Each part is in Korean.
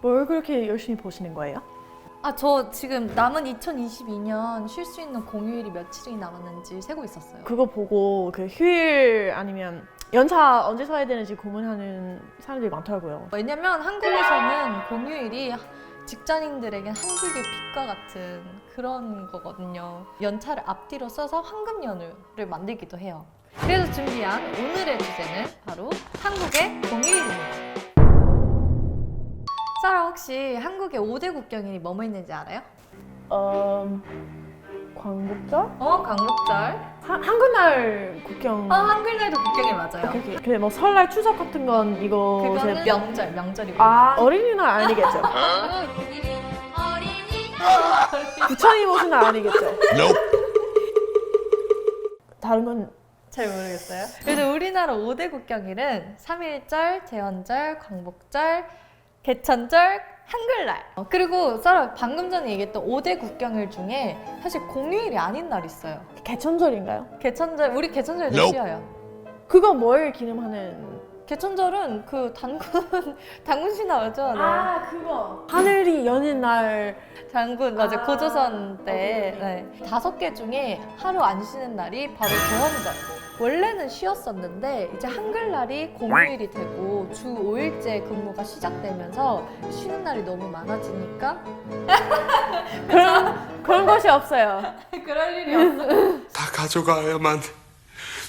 뭘 그렇게 열심히 보시는 거예요? 아, 저 지금 남은 2022년 쉴 수 있는 공휴일이 며칠이 남았는지 세고 있었어요. 그거 보고 그 휴일 아니면 연차 언제 써야 되는지 고민하는 사람들이 많더라고요. 왜냐면 한국에서는 공휴일이 직장인들에겐 한 줄기 빛과 같은 그런 거거든요. 연차를 앞뒤로 써서 황금 연휴를 만들기도 해요. 그래서 준비한 오늘의 주제는 바로 한국의 혹시 한국의 5대 국경일이 뭐뭐 있는지 알아요? 음, 광복절? 어, 광복절. 한, 한글날 국경. 어, 한글날도 국경일 맞아요. 오케이, 오케이. 근데 뭐 설날 추석 같은 건 이거 그거는 제- 명절, 명절이고. 아 어린이날 아니겠죠? 부처님 오신 날 아니겠죠? 다른 건 잘 모르겠어요. 그래서 우리나라 5대 국경일은 3.1절, 대원절, 광복절, 개천절, 한글날. 어, 그리고 썰아 방금 전에 얘기했던 5대 국경일 중에 사실 공휴일이 아닌 날 있어요. 개천절인가요? 개천절, 우리 개천절도 Nope. 쉬어요. 그거 뭘 기념하는? 개천절은 그 단군, 단군신 나오죠? 네. 아 그거 하늘이 여는 날 장군 맞아 아, 고조선 때 네. 다섯 개 중에 하루 안 쉬는 날이 바로 대원절. 원래는 쉬었었는데 이제 한글날이 공휴일이 되고 주 5일제 근무가 시작되면서 쉬는 날이 너무 많아지니까 그런 그런 것이 없어요. 그럴 일이 없어. 다 가져가야만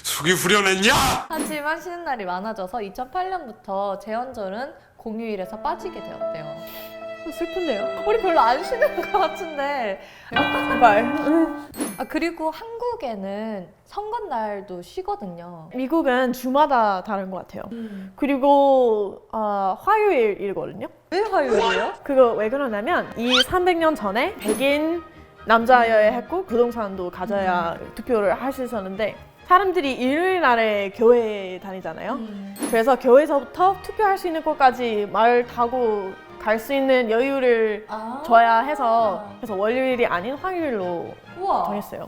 숙이 후련했냐? 하지만 쉬는 날이 많아져서 2008년부터 재원절은 공휴일에서 빠지게 되었대요. 슬픈데요. 우리 별로 안 쉬는 것 같은데. 제발. 아 그리고 한국에는 선거날도 쉬거든요. 미국은 주마다 다른 것 같아요. 그리고 어, 화요일이거든요. 왜 화요일이에요? 그거 왜 그러냐면 이 300년 전에 백인 남자여야 했고 부동산도 가져야 투표를 할 수 있었는데 사람들이 일요일 날에 교회 다니잖아요. 그래서 교회에서부터 투표할 수 있는 곳까지 말 타고 갈 수 있는 여유를 아. 줘야 해서 그래서 월요일이 아닌 화요일로 우와. 정했어요.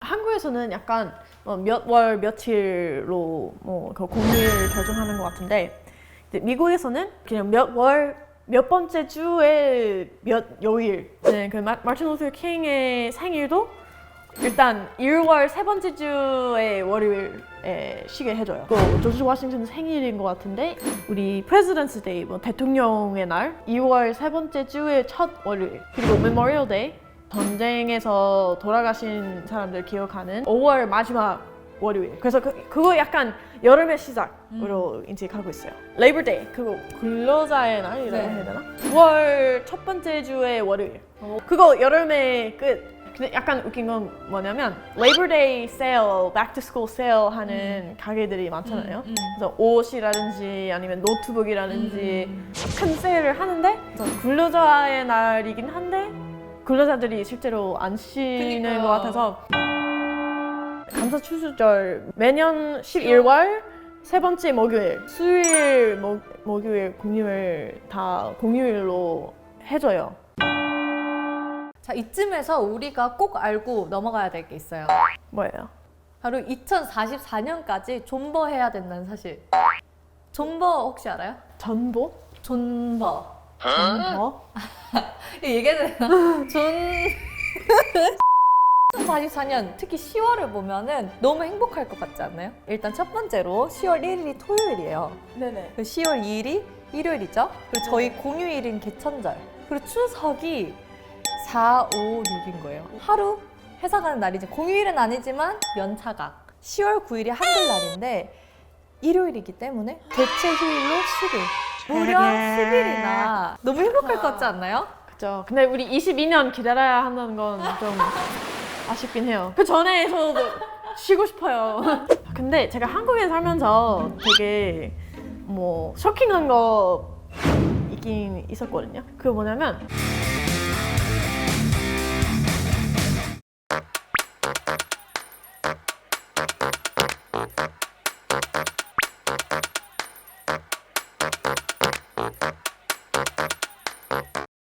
한국에서는 약간 뭐몇월 며칠로 뭐 그 공휴일 결정하는 것 같은데 이제 미국에서는 그냥 몇 월 몇 번째 주에 몇 요일. 네, 그 마, 마틴 루터 킹의 생일도 일단 1월 세 번째 주에 월요일에 쉬게 해줘요. 또 조지 워싱턴 생일인 것 같은데 우리 프레지던스 데이, 뭐 대통령의 날 2월 세 번째 주의 첫 월요일 그리고 메모리얼 데이 전쟁에서 돌아가신 사람들 기억하는 5월 마지막 월요일. 그래서 그, 그거 약간 여름의 시작으로 이제 가고 있어요. 레이버 데이 그거 근로자의 날이라고 네. 해야 되나? 9월 첫 번째 주의 월요일. 오. 그거 여름의 끝. 근데 약간 웃긴 건 뭐냐면 레이버 데이 세일, back to school 세일 하는 가게들이 많잖아요. 음, 음. 그래서 옷이라든지 아니면 노트북이라든지 큰 세일을 하는데 근로자의 날이긴 한데 근로자들이 실제로 안 쉬는 그니까요. 것 같아서 감사 추수절 매년 11월 세 번째 목요일 수요일 목, 목요일 공휴일 다 공휴일로 해줘요 자 이쯤에서 우리가 꼭 알고 넘어가야 될 게 있어요. 뭐예요? 바로 2044년까지 존버해야 된다는 사실. 존버 혹시 알아요? 전보? 존버. 전보? 얘기해도 되나? 존... 2044년 특히 10월을 보면은 너무 행복할 것 같지 않나요? 일단 첫 번째로 10월 1일이 토요일이에요. 네네 그 10월 2일이 일요일이죠. 그리고 저희 공휴일인 개천절. 그리고 추석이 4, 5, 6인 거예요. 하루 회사 가는 날이지. 공휴일은 아니지만 연차각. 10월 9일이 한글날인데 일요일이기 때문에 대체 휴일로 10일. 무려 10일이나. 너무 행복할 것 같지 않나요? 그죠. 근데 우리 22년 기다려야 한다는 건 좀 아쉽긴 해요. 그 전에 저도 쉬고 싶어요. 근데 제가 한국에 살면서 되게 뭐 쇼킹한 거 있긴 있었거든요. 그게 뭐냐면